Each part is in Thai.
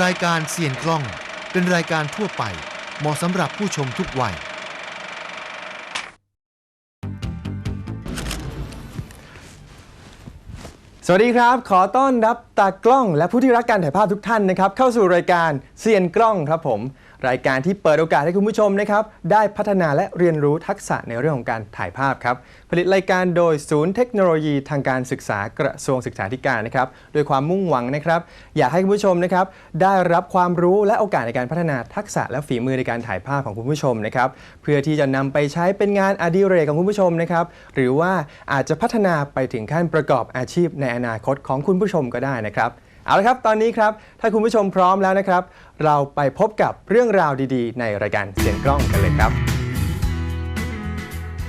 รายการเสียนกล้องเป็นรายการทั่วไป เหมาะสำหรับผู้ชมทุกวัย สวัสดีครับ ขอต้อนรับตากล้องและผู้ที่รักการถ่ายภาพทุกท่านนะครับ เข้าสู่รายการเซียนกล้องครับผม รายการที่เปิดโอกาสให้คุณผู้ชมนะครับได้พัฒนาและเรียนรู้ทักษะในเรื่องของการถ่ายภาพครับ ผลิตรายการโดยศูนย์เทคโนโลยีทางการศึกษากระทรวงศึกษาธิการนะครับโดยความมุ่งหวังนะครับ อยากให้คุณผู้ชมนะครับได้รับความรู้และโอกาสในการพัฒนาทักษะและฝีมือในการถ่ายภาพของคุณผู้ชมนะครับเพื่อที่จะนำไปใช้เป็นงานอดิเรกของคุณผู้ชมนะครับหรือว่าอาจจะพัฒนาไปถึงขั้นประกอบอาชีพในอนาคตของคุณผู้ชมก็ได้นะครับ เอาละครับ ตอนนี้ครับ ถ้าคุณผู้ชมพร้อมแล้วนะครับ เราไปพบกับเรื่องราวดีๆ ในรายการเสียงกล้องกันเลยครับ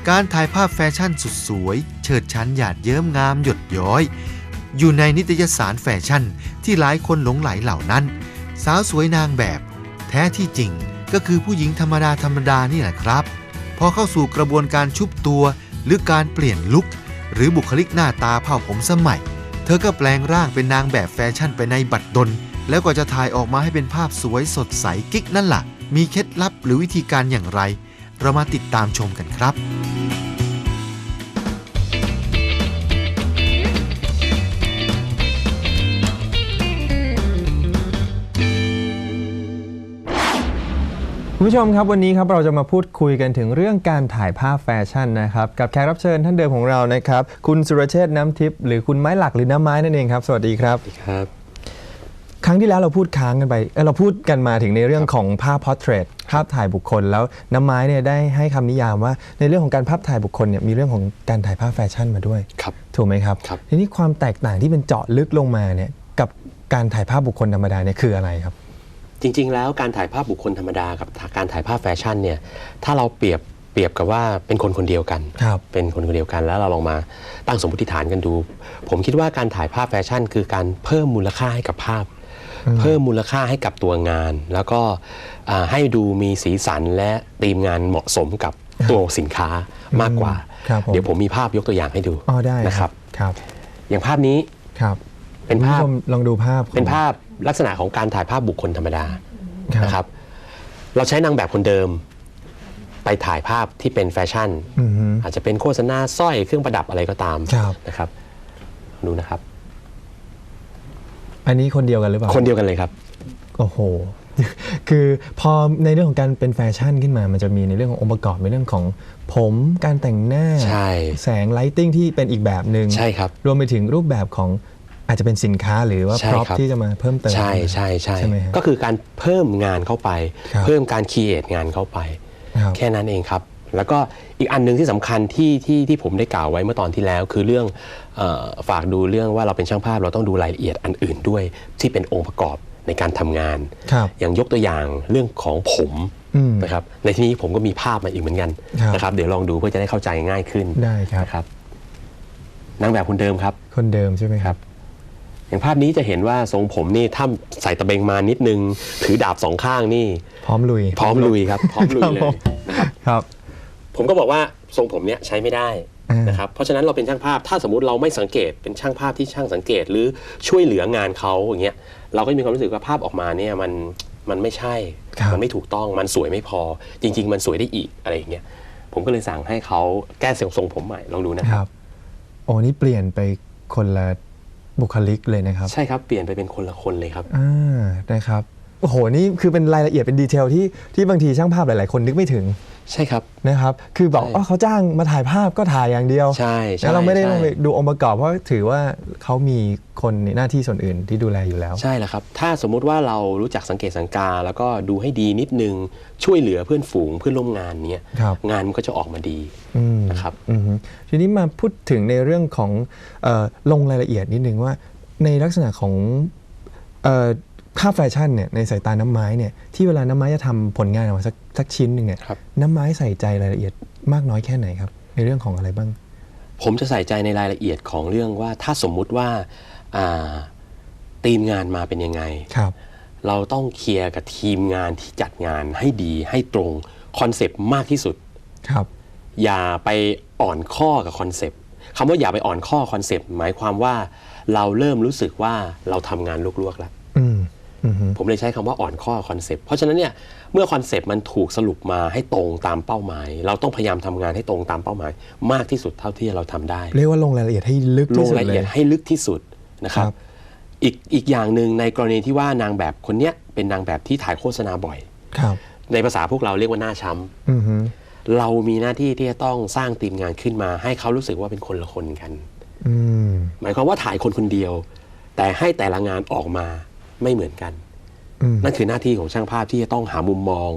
การถ่ายภาพแฟชั่นสุดสวย เฉิดชั้นหยาดเยิ้มงามหยดย้อย อยู่ในนิตยสารแฟชั่น ที่หลายคนหลงไหลเหล่านั้น สาวสวยนางแบบ แท้ที่จริงก็คือผู้หญิงธรรมดาธรรมดานี่แหละครับ พอเข้าสู่กระบวนการชุบตัว หรือการเปลี่ยนลุคหรือบุคลิกหน้าตาเผ่าผมสมัย เธอก็แปลงร่างเป็นนางแบบแฟชั่นไปในบัตรดล แล้วก็จะถ่ายออกมาให้เป็นภาพสวยสดใสกิ๊กนั่นล่ะ มีเคล็ดลับหรือวิธีการอย่างไร เรามาติดตามชมกันครับ คุณผู้ชมครับวันนี้ครับเราจะมาพูดคุยกันถึงเรื่องการถ่ายภาพแฟชั่นนะครับกับแขกรับเชิญท่านเดิมของเรานะครับคุณสุรเชษฐ์น้ำทิพย์หรือคุณไม้หลักหรือน้ำไม้นั่นเองครับสวัสดีครับ ครับ ครั้งที่แล้วเราพูดค้างกันไปเอ้ยเราพูดกันมาถึงในเรื่องของภาพพอร์เทรตภาพถ่ายบุคคลแล้วน้ำไม้เนี่ยได้ให้คำนิยามว่า ในเรื่องของการภาพถ่ายบุคคลเนี่ยมีเรื่องของการถ่ายภาพแฟชั่นมาด้วย ครับ ถูกไหมครับครับ ทีนี้ความแตกต่างที่เป็นเจาะลึกลงมาเนี่ยกับการถ่ายภาพบุคคลธรรมดาเนี่ยคืออะไรครับ จริง ๆ แล้วการถ่ายภาพบุคคลธรรมดากับการถ่ายภาพแฟชั่นเนี่ยถ้าเราเปรียบเปรียบกับว่าเป็นคนคนเดียวกันครับเป็นคนคนเดียวกันแล้วเราลองมาตั้งสมมติฐานกันดู ผมคิดว่าการถ่ายภาพแฟชั่น คือการเพิ่มมูลค่าให้กับภาพ เพิ่มมูลค่าให้กับตัวงาน แล้วก็อ่าให้ดูมีสีสันและธีมงานเหมาะสมกับตัวสินค้ามากกว่าครับผมเดี๋ยวผมมีภาพยกตัวอย่างให้ดูอ๋อได้นะครับครับ อย่างภาพนี้ ครับเป็นคุณภาผู้พชมลองดูภาพของเป็นภาพลักษณะของการถ่ายภาพบุคคลธรรมดาครับ นะครับ เราใช้นางแบบคนเดิม ไปถ่ายภาพที่เป็นแฟชั่น อือฮึ อาจจะเป็นโฆษณาสร้อยเครื่องประดับอะไรก็ตามครับ นะครับดูนะครับ อันนี้คนเดียวกันหรือเปล่า คนเดียวกันเลยครับ โอ้โห คือพอในเรื่องของการเป็นแฟชั่นขึ้นมา มันจะมีในเรื่องขององค์ประกอบในเรื่องของผม การแต่งหน้า ใช่แสงไลติ้งที่เป็นอีกแบบหนึ่งใช่ครับ รวมไปถึงรูปแบบของ อาจจะเป็นสินค้าหรือว่าใช่พร็อพครับที่จะมาเพิ่มเติม ใช่ใช่ใช่ใช่ไหมฮะก็คือการเพิ่มงานเข้าไปครับเพิ่มการคีเอทงานเข้าไปครับแค่นั้นเองครับ แล้วก็อีกอันหนึงที่สำคัญที่ที่ที่ผมได้กล่าวไว้เมื่อตอนที่แล้ว คือเรื่องเออฝากดูเรื่องว่าเราเป็นช่างภาพเราต้องดูรายละเอียดอันอื่นด้วย ที่เป็นองค์ประกอบในการทำงานครับอย่างยกตัวอย่างเรื่องของผมอืมนะครับในที่นี้ผมก็มีภาพมาอีกเหมือนกันครับนะครับ เดี๋ยวลองดูเพื่อจะได้เข้าใจง่ายขึ้นได้ครับนะครับนางแบบคนเดิมครับ คนเดิมใช่ไหมครับ อย่างภาพนี้จะเห็นว่าทรงผมนี่ถ้าใส่ตะเบงมานิดนึง ถือดาบสองข้างนี่ พร้อมลุย พร้อมลุยครับ พร้อมลุยเลครับยผมครับ ผมก็บอกว่าทรงผมเนี้ยใช้ไม่ได้อ่านนะครับเพราะฉะนั้นเราเป็นช่างภาพถ้าสมมติเราไม่สังเกตเป็นช่างภาพที่ช่างสังเกตหรือช่วยเหลืองานเขาอย่างเงี้ยเราก็จะมีความรู้สึกว่าภาพออกมาเนี่ยมันมันไม่ใช่ครับมันไม่ถูกต้องมันสวยไม่พอ จริง ๆ มันสวยได้อีกอะไรอย่างเงี้ยผมก็เลยสั่งให้เขาแก้ทรงทรงผมใหม่ลองดูนะคครัรับบโอ้นี่เปลี่ยนไปคนละ บุคลิกเลยนะครับ ใช่ครับเปลี่ยนไปเป็นคนละคนเลยครับอ่านะครับ โอ้โหนี่คือเป็นรายละเอียดเป็นดีเทลที่ที่บางทีช่างภาพหลาย ๆ คนนึกไม่ถึงใช่ครับ นะครับ คือบอกใช่อ๋อเขาจ้างมาถ่ายภาพก็ถ่ายอย่างเดียวใช่ใช่แล้วเราไม่ได้ใช่ลงไปดูองค์ประกอบเพราะถือว่าเขามีคนในหน้าที่ส่วนอื่นที่ดูแลอยู่แล้ว ใช่แล้วครับ ถ้าสมมุติว่าเรารู้จักสังเกตสังกา แล้วก็ดูให้ดีนิดนึง ช่วยเหลือเพื่อนฝูงเพื่อนร่วมงานเนี้ยครับงานมันก็จะออกมาดีอืมนะครับอืมทีนี้มาพูดถึงในเรื่องของเออลงรายละเอียดนิดนึงว่า ในลักษณะของ เอ่อภาพแฟชั่นเนี่ยในสายตาน้ำไม้เนี่ยที่เวลาน้ำไม้จะทำผลงานออกมาสักสักชิ้นหนึ่งเนี่ยครับ น้ำไม้ใส่ใจรายละเอียดมากน้อยแค่ไหนครับ ในเรื่องของอะไรบ้าง ผมจะใส่ใจในรายละเอียดของเรื่องว่าถ้าสมมุติว่าอ่าทีมงานมาเป็นยังไง ครับ เราต้องเคลียร์กับทีมงานที่จัดงานให้ดีให้ตรงคอนเซปต์มากที่สุด ครับ อย่าไปอ่อนข้อกับคอนเซปต์คำว่าอย่าไปอ่อนข้อคอนเซปต์หมายความว่าเราเริ่มรู้สึกว่าเราทำงานลวกๆแล้วอืมอือฮึ ผมเลยใช้คำว่าอ่อนข้อคอนเซปต์เพราะฉะนั้นเนี่ยเมื่อคอนเซปต์มันถูกสรุปมาให้ตรงตามเป้าหมาย เราต้องพยายามทำงานให้ตรงตามเป้าหมาย มากที่สุดเท่าที่เราทำได้ เรียกว่าลงรายละเอียดให้ลึกลที่งสุดรายละเลเอียยดให้ลึกที่สุดนะครับครับอีกอีกอย่างหนึ่งในกรณีที่ว่านางแบบคนเนี้ยเป็นนางแบบที่ถ่ายโฆษณาบ่อยครับในภาษาพวกเราเรียกว่าหน้าช้ำอือฮึเรามีหน้าที่ที่จะต้องสร้างทีมงานขึ้นมา ให้เขารู้สึกว่าเป็นคนละคนกันอืมหมายความว่าถ่ายคนคนเดียว แต่ให้แต่ละงานออกมา ไม่เหมือนกันอืมนั่นคือหน้าที่ของช่างภาพที่จะต้องหามุมมอง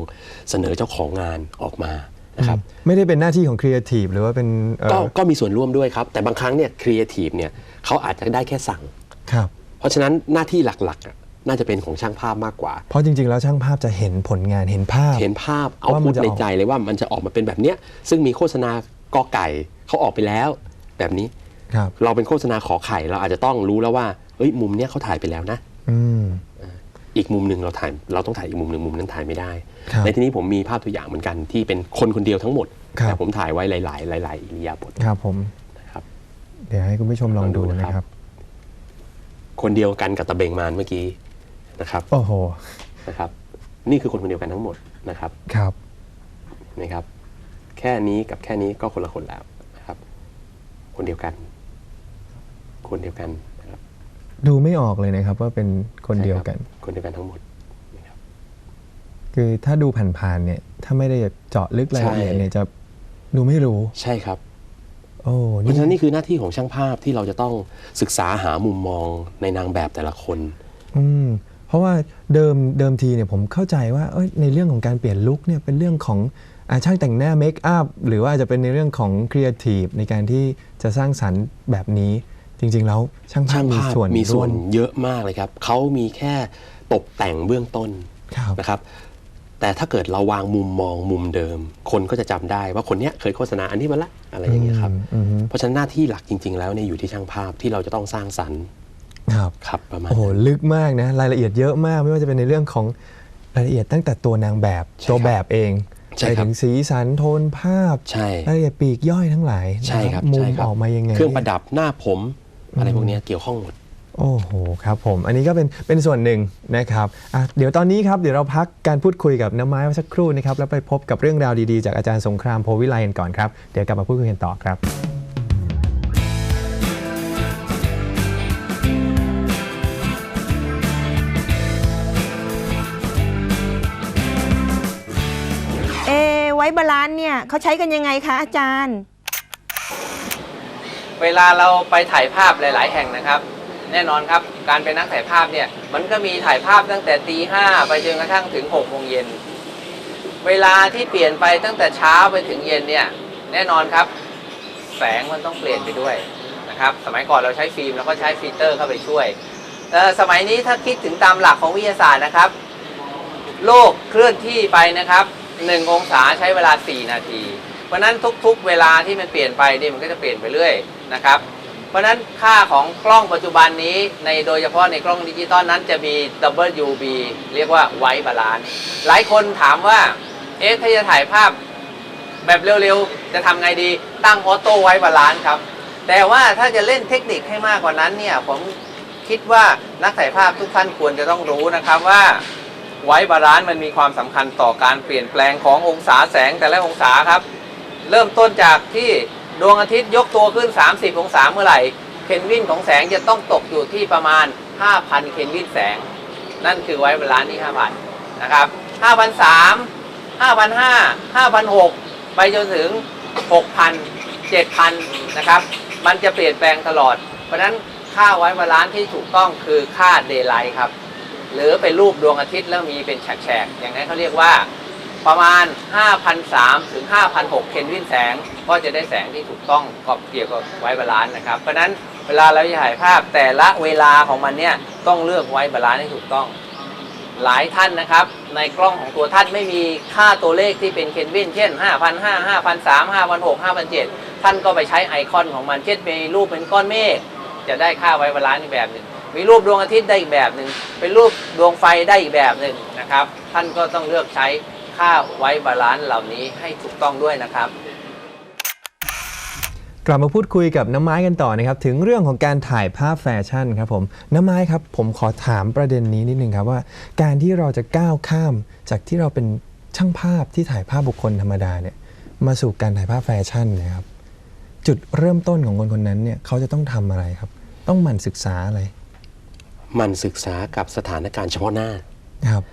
เสนอเจ้าของงานออกมานะครับไม่ได้เป็นหน้าที่ของครีเอทีฟหรือว่าเป็นเอ่อก็ก็มีส่วนร่วมด้วยครับ แต่บางครั้งเนี่ยครีเอทีฟเนี่ยเขาอาจจะได้แค่สั่งครับเพราะฉะนั้นหน้าที่หลักๆอะน่าจะเป็นของช่างภาพมากกว่า เพราะจริงๆ แล้วช่างภาพจะเห็นผลงานเห็นภาพ เห็นภาพเอาว่ามัพูนดจะอในอกใจเลยว่ามันจะออกมาเป็นแบบเนี้ยซึ่งมีโฆษณากอไก่เขาออกไปแล้วแบบนี้ครับเราเป็นโฆษณาขอไข่เราอาจจะต้องรู้แล้วว่าเอ้ยมุมเนี้ยเขาถ่ายไปแล้วนะ อืมอีกมุมหนึ่งเราถ่ายเราต้องถ่ายอีกมุมหนึ่งมุมนั้นถ่ายไม่ได้ ครับในที่นี้ผมมีภาพตัวอย่างเหมือนกันที่เป็นคนคนเดียวทั้งหมดครับ แต่ผมถ่ายไว้หลาย ๆ หลาย ๆ อิริยาบถครับผม นะครับ เดี๋ยวให้คุณผู้ชมลองดูลองดูนะนะคครัรับบคนเดียวกันกับตะเบงมานเมื่อกี้นะครับโอ้โห นะครับ นี่คือคนคนเดียวกันทั้งหมดนะครับ ครับ นะครับ แค่นี้กับแค่นี้ก็คนละคนแล้วนะครับ คนเดียวกัน คนเดียวกันนะครับ ดูไม่ออกเลยนะครับว่าเป็นคนเดียวกันใช่ครับคนเดียวกันทั้งหมดนะครับคือถ้าดูผ่านๆเนี่ย ถ้าไม่ได้เจาะลึกรายละเอียดใช่เนี่ยจะดูไม่รู้ใช่ครับโอ้เพราะฉะนั้นนี่คือหน้าที่ของช่างภาพที่เราจะต้องศึกษาหามุมมองในนางแบบแต่ละคน อืมเพราะว่าเดิมเดิมทีเนี่ยผมเข้าใจว่าเอ้ยในเรื่องของการเปลี่ยนลุคเนี่ยเป็นเรื่องของอาช่างแต่งหน้าเมคอัพหรือว่าอาจจะเป็นในเรื่องของครีเอทีฟในการที่จะสร้างสรรค์แบบนี้ จริง ๆ แล้วช่างภาช่าพงมีภาพส่วนมีส่วนร่มเยอะมากเลยครับเขามีแค่ตกแต่งเบื้องต้นครับ นะครับ แต่ถ้าเกิดเราวางมุมมองมุมเดิม คนก็จะจำได้ว่าคนเนี้ยเคยโฆษณาอันนี้มาละอะไรอย่างเงี้ยครับ อืมอืม เพราะฉะนั้นหน้าที่หลักจริง ๆ แล้วเนี่ยอยู่ที่ช่างภาพที่เราจะต้องสร้างสรรค์ครับ ครับประมาณโอ้โห นั้น ลึกมากนะ รายละเอียดเยอะมาก ไม่ว่าจะเป็นในเรื่องของรายละเอียดตั้งแต่ตัวนางแบบ ใช่ตัวครับแบบเองใช่ไปครับ ถึงสีสันโทนภาพ ใช่ รายละเอียดปีกย่อยทั้งหลายนะใช่ครับมุมใช่คบออกมายังไง เครื่องประดับหน้าผม อะไรพวกเนี้ยเกี่ยวข้องหมด โอ้โหครับผม อันนี้ก็เป็นเป็นส่วนหนึ่งนะครับอะเดี๋ยวตอนนี้ครับเดี๋ยวเราพักการพูดคุยกับน้ำไม้ไว้สักครู่นะครับแล้วไปพบกับเรื่องราวดีๆ จากอาจารย์สงครามโพวิไลกันก่อนครับเดี๋ยวกลับมาพูดคุยกันต่อครับเอไว้บาลานซ์เนี่ยเขาใช้กันยังไงคะอาจารย์ เวลาเราไปถ่ายภาพหลาย ๆ แห่งนะครับ แน่นอนครับ การเป็นนักถ่ายภาพเนี่ยมันก็มีถ่ายภาพตั้งแต่ตีห้าไปจนกระทั่งถึง6กโมงเย็นเวลาที่เปลี่ยนไปตั้งแต่เช้าไปถึงเย็นเนี่ยแน่นอนครับ แสงมันต้องเปลี่ยนไปด้วยนะครับ สมัยก่อนเราใช้ฟิล์มแล้วก็ใช้ฟิลเตอร์เข้าไปช่วยเอ่สมัยนี้ถ้าคิดถึงตามหลักของวิทยาศาสตร์นะครับ โลกเคลื่อนที่ไปนะครับ1องศาใช้เวลา 4 นาที เพราะฉะนั้นทุกๆ เวลาที่มันเปลี่ยนไปนี่มันก็จะเปลี่ยนไปเรื่อย นะครับ เพราะฉะนั้นค่าของกล้องปัจจุบันนี้ในโดยเฉพาะในกล้องดิจิตอลนั้นจะมี WB เรียกว่าไวบาลานซ์หลายคนถามว่า เอ๊ะถ้าจะถ่ายภาพแบบเร็วๆ จะทำไงดีตั้งออโต้ไวบาลานซ์ครับ แต่ว่าถ้าจะเล่นเทคนิคให้มากกว่านั้นเนี่ยผมคิดว่านักถ่ายภาพทุกท่านควรจะต้องรู้นะครับว่าไว้บาลานซ์มันมีความสำคัญต่อการเปลี่ยนแปลงขององศาแสงแต่ละองศาครับ เริ่มต้นจากที่ ดวงอาทิตย์ยกตัวขึ้น 30 องศาเมื่อไหร่ เคนวินของแสงจะต้องตกอยู่ที่ประมาณ 5,000 เคนวินแสง นั่นคือไว้บาลานซ์ที่5,000 นะครับ5,003 5,005 5,006 ไปจนถึง 6,000 7,000 นะครับ มันจะเปลี่ยนแปลงตลอด เพราะฉะนั้นค่าไว้บาลานซ์ที่ถูกต้องคือค่าเดย์ไลท์ครับ หรือเป็นรูปดวงอาทิตย์แล้วมีเป็นแฉกๆ อย่างนั้นเขาเรียกว่า ประมาณ 5,003ถึง5,006 เคนวินแสง ก็จะได้แสงที่ถูกต้องกับเกี่ยวกับไว้บาลานซ์นะครับ เพราะนั้นเวลาเราจะถ่ายภาพแต่ละเวลาของมันเนี่ยต้องเลือกไว้บาลานซ์ให้ถูกต้อง หลายท่านนะครับ ในกล้องของตัวท่านไม่มีค่าตัวเลขที่เป็นเคนวิน เช่น5,500 5,300 5,600 5,700ท่านก็ไปใช้ไอคอนของมัน เช่นมีรูปเป็นก้อนเมฆจะได้ค่าไว้บาลานซ์อีกแบบหนึ่งมีรูปดวงอาทิตย์ได้อีกแบบหนึ่งเป็นรูปดวงไฟได้อีกแบบหนึ่งนะครับ ท่านก็ต้องเลือกใช้ ค่าไว้บาลานซ์เหล่านี้ให้ถูกต้องด้วยนะครับ กลับมาพูดคุยกับน้ำไม้กันต่อนะครับถึงเรื่องของการถ่ายภาพแฟชั่นครับผมน้ำไม้ครับผมขอถามประเด็นนี้นิดนึงครับว่า การที่เราจะก้าวข้ามจากที่เราเป็นช่างภาพที่ถ่ายภาพบุคคลธรรมดาเนี่ยมาสู่การถ่ายภาพแฟชั่นเนะครับจุดเริ่มต้นของคนคนนั้นเนี่ยเขาจะต้องทำอะไรครับ ต้องหมั่นศึกษาอะไร มันศึกษากับสถานการณ์เฉพาะหน้า ครับ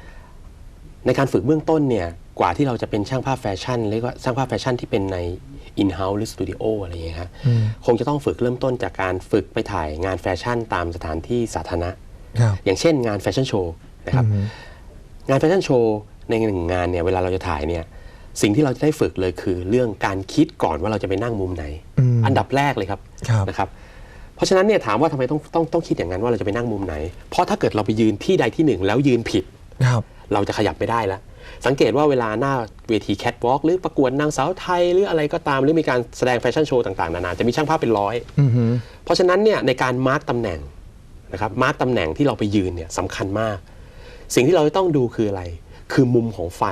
ในการฝึกเบื้องต้นเนี่ยกว่าที่เราจะเป็นช่างภาพแฟชั่นเรียกว่าช่างภาพแฟชั่นที่เป็นใน in-house หรือสตูดิโออะไรอย่างเงี้ยครับอืมคงจะต้องฝึกเริ่มต้นจากการฝึกไปถ่ายงานแฟชั่นตามสถานที่สาธารณะครับอย่างเช่นงานแฟชั่นโชว์นะครับอือฮึงานแฟชั่นโชว์ในหนึ่งงานเนี่ยเวลาเราจะถ่ายเนี่ยสิ่งที่เราจะได้ฝึกเลยคือ เรื่องการคิดก่อนว่าเราจะไปนั่งมุมไหนอืมอันดับแรกเลยครับครับนะครับ เพราะฉะนั้นเนี่ยถามว่าทำไมต้องต้องต้องคิดอย่างนั้นว่าเราจะไปนั่งมุมไหน เพราะถ้าเกิดเราไปยืนที่ใดที่หนึ่งแล้วยืนผิดครับ เราจะขยับไม่ได้แล้ว สังเกตว่าเวลาหน้าเวทีแคทวอล์กหรือประกวดนางสาวไทย หรืออะไรก็ตามหรือมีการแสดงแฟชั่นโชว์ต่างๆ นานาจะมีช่างภาพเป็นร้อยอือฮึเพราะฉะนั้นเนี่ยในการมาร์กตำแหน่งนะครับมาร์กตำแหน่งที่เราไปยืนเนี่ยสำคัญมาก สิ่งที่เราจะต้องดูคืออะไร คือมุมของไฟ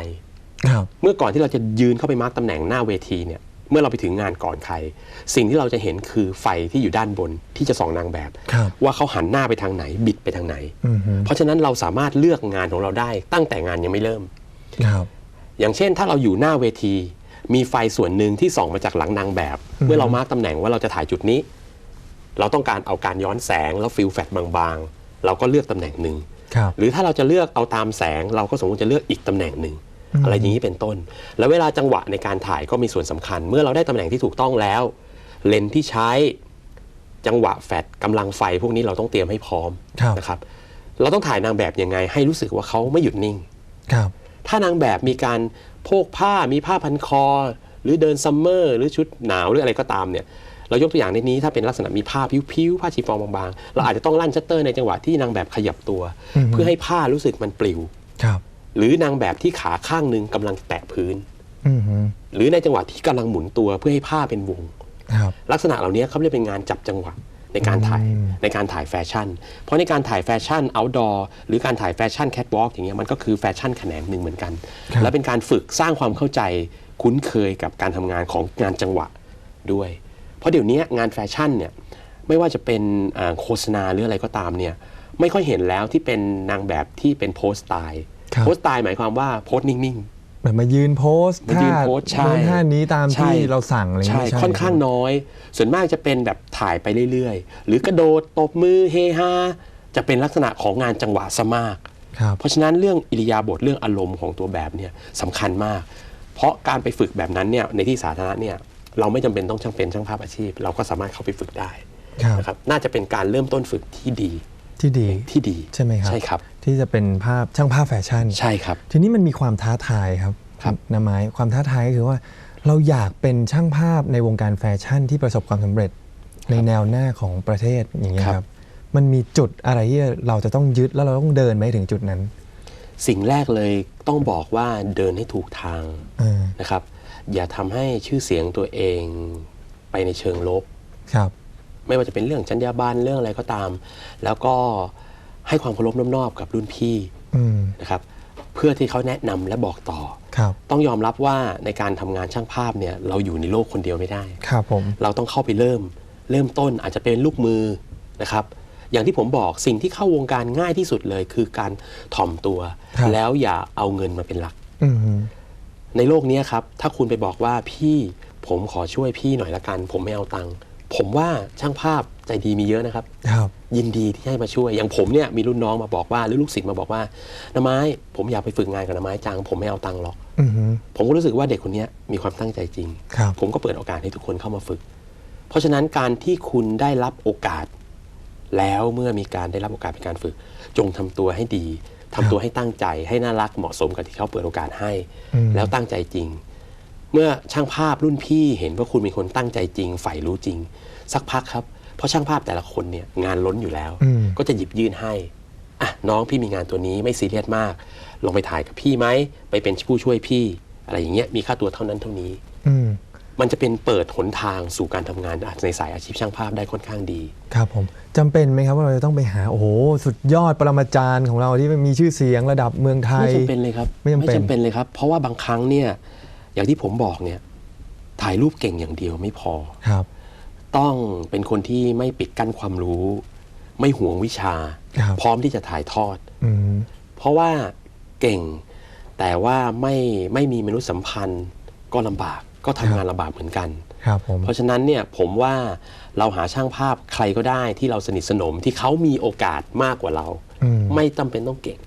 ครับเมื่อก่อนที่เราจะยืนเข้าไปมาร์กตำแหน่งหน้าเวทีเนี่ย เมื่อเราไปถึงงานก่อนใคร สิ่งที่เราจะเห็นคือไฟที่อยู่ด้านบนที่จะส่องนางแบบ ครับ ว่าเขาหันหน้าไปทางไหนบิดไปทางไหน อือฮึเพราะฉะนั้นเราสามารถเลือกงานของเราได้ตั้งแต่งานยังไม่เริ่ม ครับ อย่างเช่นถ้าเราอยู่หน้าเวที มีไฟส่วนหนึ่งที่ส่องมาจากหลังนางแบบ เมื่อเรามาร์กตำแหน่งว่าเราจะถ่ายจุดนี้ เราต้องการเอาการย้อนแสงแล้วฟิลแฟลชบางๆ เราก็เลือกตำแหน่งหนึ่ง ครับ หรือถ้าเราจะเลือกเอาตามแสงเราก็สมมติจะเลือกอีกตำแหน่งหนึ่ง อะไรอย่างนี้เป็นต้น แล้วเวลาจังหวะในการถ่ายก็มีส่วนสำคัญ เมื่อเราได้ตำแหน่งที่ถูกต้องแล้ว เลนส์ที่ใช้จังหวะแฟลชกำลังไฟพวกนี้เราต้องเตรียมให้พร้อมครับนะครับ เราต้องถ่ายนางแบบยังไง ให้รู้สึกว่าเขาไม่หยุดนิ่งครับ ถ้านางแบบมีการโพกผ้ามีผ้าพันคอ หรือเดินซัมเมอร์หรือชุดหนาวหรืออะไรก็ตามเนี่ยเรายกตัวอย่างในนี้ถ้าเป็นลักษณะมีผ้าพิ้วๆผ้าชีฟองบางๆ เราอาจจะต้องลั่นชัตเตอร์ในจังหวะที่นางแบบขยับตัวอือฮึเพื่อให้ผ้ารู้สึกมันปลิวครับ หรือนางแบบที่ขาข้างหนึ่งกำลังแตะพื้นอือฮึหรือในจังหวะที่กำลังหมุนตัวเพื่อให้ผ้าเป็นวงครับลักษณะเหล่านี้เขาเรียกเป็นงานจับจังหวะในการถ่ายอืมในการถ่ายแฟชั่น เพราะในการถ่ายแฟชั่น outdoor หรือการถ่ายแฟชั่นแคทวอล์กอย่างเงี้ยมันก็คือแฟชั่นแขนงหนึ่งเหมือนกันครับและเป็นการฝึกสร้างความเข้าใจคุ้นเคยกับการทำงานของงานจังหวะด้วย เพราะเดี๋ยวนี้งานแฟชั่นเนี่ยไม่ว่าจะเป็นอ่าโฆษณาหรืออะไรก็ตามเนี่ยไม่ค่อยเห็นแล้วที่เป็นนางแบบที่เป็นโพสต์สไตล์ครับ โพสต์สไตล์หมายความว่าโพสต์นิ่งๆแบบมายืนโพสมายืนโพสต์ใช่โน้นท่านี้ตามใช่ที่เราสั่งอะไรอย่างใช่เงี้ยค่อนข้างน้อย ส่วนมากจะเป็นแบบถ่ายไปเรื่อยๆ หรือกระโดดตบมือเฮฮาจะเป็นลักษณะของงานจังหวะซะมากครับเพราะฉะนั้นเรื่องอิริยาบถเรื่องอารมณ์ของตัวแบบเนี่ยสำคัญมาก เพราะการไปฝึกแบบนั้นเนี่ยในที่สาธารณะเนี่ยเราไม่จำเป็นต้องช่างเป็นช่างภาพอาชีพ เราก็สามารถเข้าไปฝึกได้ครับนะครับน่าจะเป็นการเริ่มต้นฝึกที่ดี ที่ดีที่ดีใช่ไหมครับใช่ครับ ที่จะเป็นภาพช่างภาพแฟชั่น ใช่ครับ ทีนี้มันมีความท้าทายครับครับน้ำไม้ความท้าทายก็คือว่า เราอยากเป็นช่างภาพในวงการแฟชั่นที่ประสบความสำเร็จในแนวหน้าของประเทศอย่างเงี้ยครับ มันมีจุดอะไรที่เราจะต้องยึดแล้วเราต้องเดินไปให้ถึงจุดนั้น สิ่งแรกเลยต้องบอกว่าเดินให้ถูกทางเออนะครับ อย่าทำให้ชื่อเสียงตัวเองไปในเชิงลบครับ ไม่ว่าจะเป็นเรื่องจรรยาบรรณเรื่องอะไรก็ตาม แล้วก็ให้ความเคารพน้อมนอบกับรุ่นพี่อืม นะครับ เพื่อที่เขาแนะนำและบอกต่อ ครับ ต้องยอมรับว่าในการทำงานช่างภาพเนี่ยเราอยู่ในโลกคนเดียวไม่ได้ ครับผม เราต้องเข้าไปเริ่ม เริ่มต้นอาจจะเป็นลูกมือนะครับ อย่างที่ผมบอกสิ่งที่เข้าวงการง่ายที่สุดเลยคือการถ่อมตัว ครับ แล้วอย่าเอาเงินมาเป็นหลัก อืมในโลกนี้ครับ ถ้าคุณไปบอกว่าพี่ผมขอช่วยพี่หน่อยละกัน ผมไม่เอาตังค์ ผมว่าช่างภาพใจดีมีเยอะนะครับ ครับ ยินดีที่ให้มาช่วย อย่างผมเนี่ยมีรุ่นน้องมาบอกว่าหรือลูกศิษย์มาบอกว่าน้าไม้ผมอยากไปฝึกงานกับน้าไม้จังผมไม่เอาตังค์หรอก อืมผมก็รู้สึกว่าเด็กคนเนี้ยมีความตั้งใจจริง ครับ ผมก็เปิดโอกาสให้ทุกคนเข้ามาฝึก เพราะฉะนั้นการที่คุณได้รับโอกาส แล้วเมื่อมีการได้รับโอกาสในการฝึก จงทำตัวให้ดีทำตัวให้ตั้งใจให้น่ารักเหมาะสมกับที่เขาเปิดโอกาสให้อืมแล้วตั้งใจจริง เมื่อช่างภาพรุ่นพี่เห็นว่าคุณเป็นคนตั้งใจจริงใฝ่รู้จริง สักพักครับ เพราะช่างภาพแต่ละคนเนี่ยงานล้นอยู่แล้วอืมก็จะหยิบยื่นให้อะน้องพี่มีงานตัวนี้ไม่ซีเรียสมากลองไปถ่ายกับพี่ไหมไปเป็นผู้ช่วยพี่ อะไรอย่างเงี้ยมีค่าตัวเท่านั้นเท่านี้อืมมันจะเป็นเปิดหนทางสู่การทำงานในสายอาชีพช่างภาพได้ค่อนข้างดี ครับผมจำเป็นไหมครับว่าเราจะต้องไปหาโอ้โหสุดยอดปรมาจารย์ของเราที่มีชื่อเสียงระดับเมืองไทย ไม่จำเป็นเลยครับไม่จำเป็นเลยครับ เพราะว่าบางครั้งเนี่ย อย่างที่ผมบอกเนี่ยถ่ายรูปเก่งอย่างเดียวไม่พอครับ ต้องเป็นคนที่ไม่ปิดกั้นความรู้ ไม่หวงวิชา ครับพร้อมที่จะถ่ายทอด อืมเพราะว่าเก่ง แต่ว่าไม่ไม่มีมนุษยสัมพันธ์ก็ลำบากก็ทำงานลำบากเหมือนกัน ครับผมเพราะฉะนั้นเนี่ยผมว่าเราหาช่างภาพใครก็ได้ที่เราสนิทสนมที่เขามีโอกาสมากกว่าเรา อืมไม่จำเป็นต้องเก่ง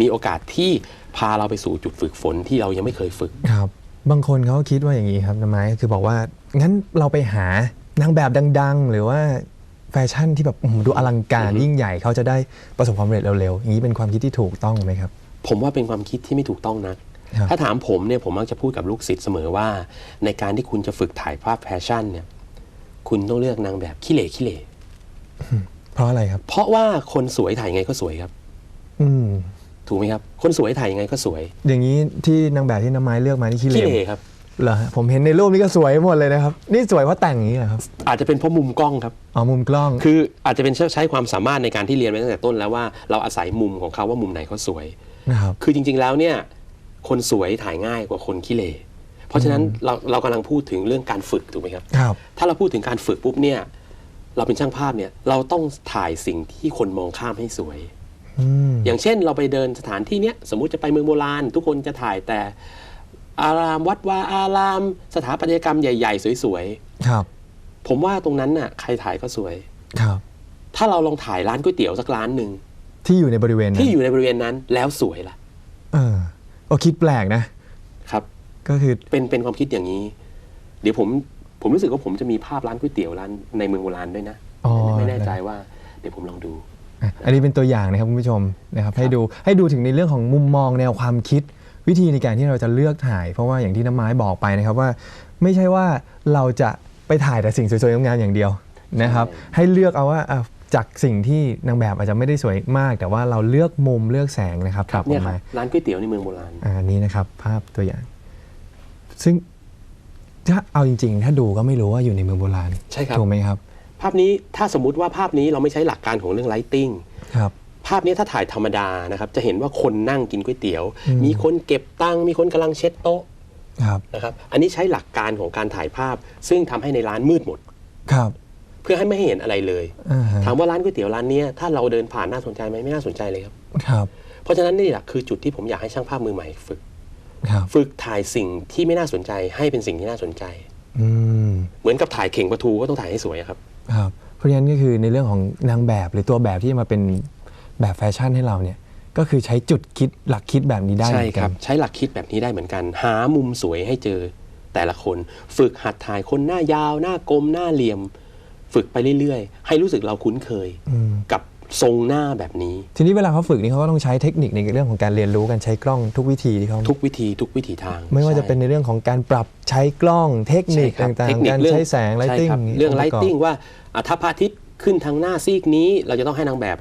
มีโอกาสที่พาเราไปสู่จุดฝึกฝนที่เรายังไม่เคยฝึก ครับ บางคนเขาก็คิดว่าอย่างนี้ครับน้ำไม้คือบอกว่า งั้นเราไปหานางแบบดัง ๆ หรือว่าแฟชั่นที่แบบอื้อหือดูอลังการอือฮึยิ่งใหญ่เขาจะได้ประสบความสำเร็จเร็วๆอย่างนี้เป็นความคิดที่ถูกต้องไหมครับ ผมว่าเป็นความคิดที่ไม่ถูกต้องนักครับถ้าถามผมเนี่ยผมมักจะพูดกับลูกศิษย์เสมอว่า ในการที่คุณจะฝึกถ่ายภาพแฟชั่นเนี่ย คุณต้องเลือกนางแบบขี้เหร่ขี้เหร่เพราะอะไรครับ เพราะว่าคนสวยถ่ายยังไงก็สวยครับ อืม ถูกไหมครับคนสวยถ่ายยังไงก็สวย อย่างนี้ที่นางแบบที่น้ำไม้เลือกมานี่ขี้เหขี้ร่เหร่ครับเหรอฮะผมเห็นในรูปนี้ก็สวยหมดเลยนะครับ นี่สวยเพราะแต่งอย่างนี้เหรอครับ อาจจะเป็นเพราะมุมกล้องครับอ๋อมุมกล้อง คืออาจจะเป็นใช้ความสามารถในการที่เรียนมาตั้งแต่ต้นแล้วว่าเราอาศัยมุมของเขาว่ามุมไหนเขาสวยนะครับคือจริง ๆแล้วเนี่ยคนสวยถ่ายง่ายกว่าคนขี้เหร่เพราะฉะนั้นเราเรากำลังพูดถึงเรื่องการฝึกถูกไหมครับครับ ถ้าเราพูดถึงการฝึกปุ๊บเนี่ยเราเป็นช่างภาพเนี่ยเราต้องถ่ายสิ่งที่คนมองข้ามให้สวย อืมอย่างเช่นเราไปเดินสถานที่เนี้ยสมมุติจะไปเมืองโบราณ ทุกคนจะถ่ายแต่อารามวัดวาอาราม สถาปัตยกรรมใหญ่ ๆ สวยครับ ๆ ผมว่าตรงนั้นน่ะใครถ่ายก็สวย ครับ ถ้าเราลองถ่ายร้านก๋วยเตี๋ยวสักร้านหนึ่งที่อยู่ในบริเวณนั้นที่อยู่ในบริเวณนั้นแล้วสวยล่ะเออโอ้คิดแปลกนะ ครับ ก็คือเป็นเป็นความคิดอย่างนี้ เดี๋ยวผมผมรู้สึกว่าผมจะมีภาพร้านก๋วยเตี๋ยวร้านในเมืองโบราณด้วยนะ อ๋อไม่แน่ใจว่าเดี๋ยวผมลองดู อะอันนี้เป็นตัวอย่างนะครับคุณผู้ชมนะครับให้ดูให้ดูถึงในเรื่องของมุมมองแนวความคิด วิธีในการที่เราจะเลือกถ่าย เพราะว่าอย่างที่น้ำไม้บอกไปนะครับว่า ไม่ใช่ว่าเราจะไปถ่ายแต่สิ่งสวยๆงามๆอย่างเดียวนะครับใช่ให้เลือกเอาว่าอะจากสิ่งที่นางแบบอาจจะไม่ได้สวยมาก แต่ว่าเราเลือกมุมเลือกแสงนะครับครับผเนี่ยมครับมาร้านก๋วยเตี๋ยวในเมืองโบราณอ่าอันนี้นะครับภาพตัวอย่าง ซึ่งถ้าเอาจริงๆ ถ้าดูก็ไม่รู้ว่าอยู่ในเมืองโบราณใช่ครับ ถูกไหมครับ ภาพนี้ถ้าสมมุติว่าภาพนี้เราไม่ใช้หลักการของเรื่องไลติ้งครับภาพนี้ถ้าถ่ายธรรมดานะครับ จะเห็นว่าคนนั่งกินก๋วยเตี๋ยวอืมมีคนเก็บตังค์มีคนกำลังเช็ดโต๊ะครับนะครับ อันนี้ใช้หลักการของการถ่ายภาพ ซึ่งทำให้ในร้านมืดหมดครับ เพื่อให้ไม่ให้เห็นอะไรเลยอ่าฮะถามว่าร้านก๋วยเตี๋ยวร้านเนี้ยถ้าเราเดินผ่านน่าสนใจไหมไม่น่าสนใจเลยครับครับ เพราะฉะนั้นนี่แหละคือจุดที่ผมอยากให้ช่างภาพมือใหม่ฝึกครับฝึกถ่ายสิ่งที่ไม่น่าสนใจให้เป็นสิ่งที่น่าสนใจอืมเหมือนกับถ่ายเข่งประทูก็ต้องถ่ายให้สวยอะครับ ครับเพราะฉะนั้นก็คือในเรื่องของนางแบบหรือตัวแบบที่จะมาเป็นแบบแฟชั่นให้เราเนี่ยก็คือใช้จุดคิดหลักคิดแบบนี้ได้ใช่เหมือนคกัรันบใช้หลักคิดแบบนี้ได้เหมือนกัน หามุมสวยให้เจอแต่ละคน ฝึกหัดถ่ายคนหน้ายาว หน้ากลมหน้าเหลี่ยม ฝึกไปเรื่อยๆ ให้รู้สึกเราคุ้นเคยอืมกับ ทรงหน้าแบบนี้ ทีนี้เวลาเขาฝึกนี่เขาก็ต้องใช้เทคนิคในเรื่องของการเรียนรู้การใช้กล้องทุกวิธีที่เขาทุกวิธีทุกวิถีทาง ไม่ว่าจะเป็นในเรื่องของการปรับใช้กล้องเทคนิคใช่ครับต่างเทคนิๆคการเรื่องใช้แสงไลใช่ติ้งครับเรื่องไลประกบติ้งว่าอะถ้าพระอาทิตย์ขึ้นทางหน้าซีกนี้ เราจะต้องให้นางแบบ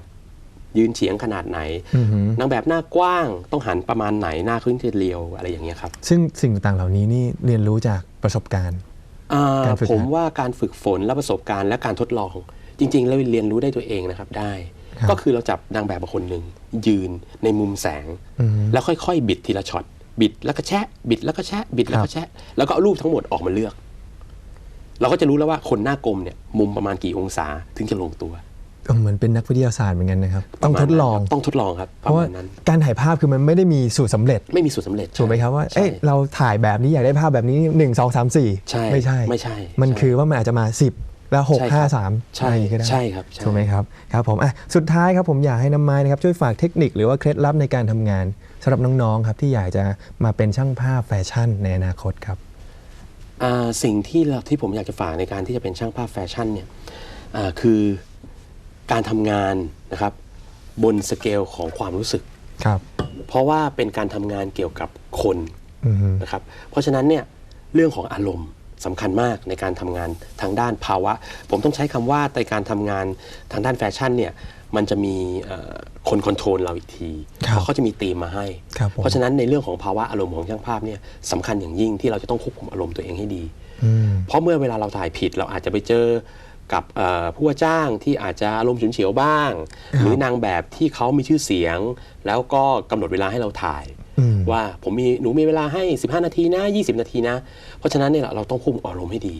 ยืนเฉียงขนาดไหนอือหือนางแบบหน้ากว้างต้องหันประมาณไหนหน้าขึ้นจะเรียวอะไรอย่างเงี้ยครับ ซึ่งสิ่งต่างๆเหล่านี้นี่เรียนรู้จากประสบการณ์อ่าการฝึกผมหัดว่าการฝึกฝนและประสบการณ์และการทดลอง จริงๆแล้วเรียนรู้ได้ตัวเองนะครับได้ครับ ก็คือเราจับนางแบบมาคนหนึ่งยืนในมุมแสงอือหือแล้วค่อยๆ บิดทีละช็อตบิดแล้วก็แชะ บิดแล้วก็แชะ บิดแล้วครัก็บแชะ แล้วก็เอารูปทั้งหมดออกมาเลือก เราก็จะรู้แล้วว่าคนหน้ากลมเนี่ย มุมประมาณกี่องศาถึงจะลงตัวก็เหมือนเป็นนักวิทยาศาสตร์เหมือนกันนะครับ ต้องทดลองประมาณนั้นครับต้องทดลองครับเพประราะว่ามาณนั้นการถ่ายภาพคือมันไม่ได้มีสูตรสำเร็จ ไม่มีสูตรสำเร็จถูกไหมครับว่าใช่เอ้ยเราถ่ายแบบนี้อยากได้ภาพแบบนี้หนึ่งสองสามสี่ใช่ไม่ใช่ไม่ใช่ มันใช่คือว่ามันอาจจะมา 10 แล้ว6ใช่ครับ5 3ใช่อะไรก็ได้ใช่ครับใช่ถูกไหมครับครับผมอะสุดท้ายครับผมอยากให้น้ำไม้นะครับช่วยฝากเทคนิคหรือว่าเคล็ดลับในการทำงานสำหรับน้องๆครับที่อยากจะมาเป็นช่างภาพแฟชั่นในอนาคตครับอ่าสิ่งที่เราที่ผมอยากจะฝากในการที่จะเป็นช่างภาพแฟชั่นเนี่ยอ่าคือการทำงานนะครับบนสเกลของความรู้สึกครับเพราะว่าเป็นการทำงานเกี่ยวกับคนอือฮึนะครับเพราะฉะนั้นเนี่ยเรื่องของอารมณ์ สำคัญมากในการทำงานทางด้านภาวะ ผมต้องใช้คำว่าในการทำงานทางด้านแฟชั่นเนี่ยมันจะมีเอ่อคนคอนโทรลเราอีกทีครับเพราะเขาจะมีธีมมาให้ครับผมเพราะฉะนั้นในเรื่องของภาวะอารมณ์ของช่างภาพเนี่ยสำคัญอย่างยิ่งที่เราจะต้องควบคุมอารมณ์ตัวเองให้ดีอืมเพราะเมื่อเวลาเราถ่ายผิดเราอาจจะไปเจอกับเอ่อผู้ว่าจ้างที่อาจจะอารมณ์ฉุนเฉียวบ้างครับหรือนางแบบที่เขามีชื่อเสียง แล้วก็กำหนดเวลาให้เราถ่ายอืม ว่าผมมีหนูมีเวลาให้ 15 นาทีนะ 20 นาทีนะ เพราะฉะนั้นเนี่ยเราต้องควบคุมอารมณ์ให้ดี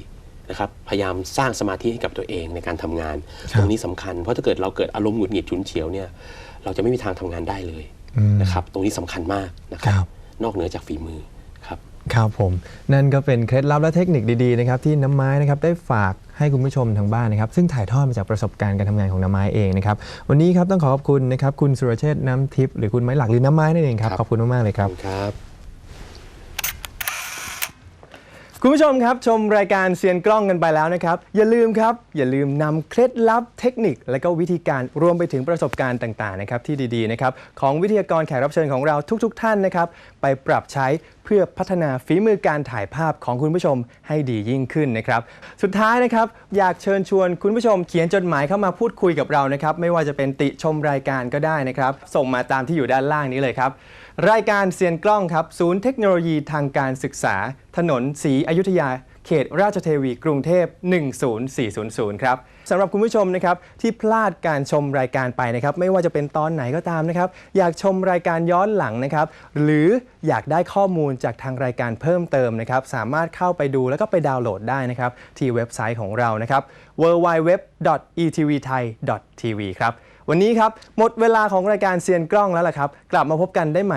นะครับพยายามสร้างสมาธิให้กับตัวเองในการทำงานครับตรงนี้สำคัญ เพราะถ้าเกิดเราเกิดอารมณ์หงุดหงิดฉุนเฉียวเนี่ยเราจะไม่มีทางทำงานได้เลยอืมนะครับตรงนี้สำคัญมากนะคครัรับบนอกเหนือจากฝีมือครับครับผม นั่นก็เป็นเคล็ดลับและเทคนิคดีๆนะครับที่น้ำไม้นะครับได้ฝาก ให้คุณผู้ชมทางบ้านนะครับซึ่งถ่ายทอดมาจากประสบการณ์การทำงานของน้ำไม้เองนะครับวันนี้ครับต้องขอขอบคุณนะครับคุณสุรเชษฐ์น้ำทิพย์หรือคุณไม้หลักหรือน้ำไม้นั่นเองครับครับขอบคุณมากๆเลยครับ ครับ คุณผู้ชมครับชมรายการเซียนกล้องกันไปแล้วนะครับ อย่าลืมครับ อย่าลืมนำเคล็ดลับเทคนิค และก็วิธีการรวมไปถึงประสบการณ์ต่างๆนะครับที่ดีๆนะครับของวิทยากรแขกรับเชิญของเราทุก ๆ ท่านนะครับ ไปปรับใช้เพื่อพัฒนาฝีมือการถ่ายภาพของคุณผู้ชมให้ดียิ่งขึ้นนะครับ สุดท้ายนะครับอยากเชิญชวนคุณผู้ชมเขียนจดหมายเข้ามาพูดคุยกับเรานะครับไม่ว่าจะเป็นติชมรายการก็ได้นะครับ ส่งมาตามที่อยู่ด้านล่างนี้เลยครับ รายการเซียนกล้องครับ ศูนย์เทคโนโลยีทางการศึกษา ถนนศรีอยุธยา เขตราชเทวีกรุงเทพ 10400 ครับสำหรับคุณผู้ชมนะครับที่พลาดการชมรายการไปนะครับ ไม่ว่าจะเป็นตอนไหนก็ตามนะครับ อยากชมรายการย้อนหลังนะครับ หรืออยากได้ข้อมูลจากทางรายการเพิ่มเติมนะครับ สามารถเข้าไปดูแล้วก็ไปดาวน์โหลดได้นะครับ ที่เว็บไซต์ของเรานะครับ www.etvthai.tv ครับวันนี้ครับหมดเวลาของรายการเซียนกล้องแล้วล่ะครับ กลับมาพบกันได้ใหม่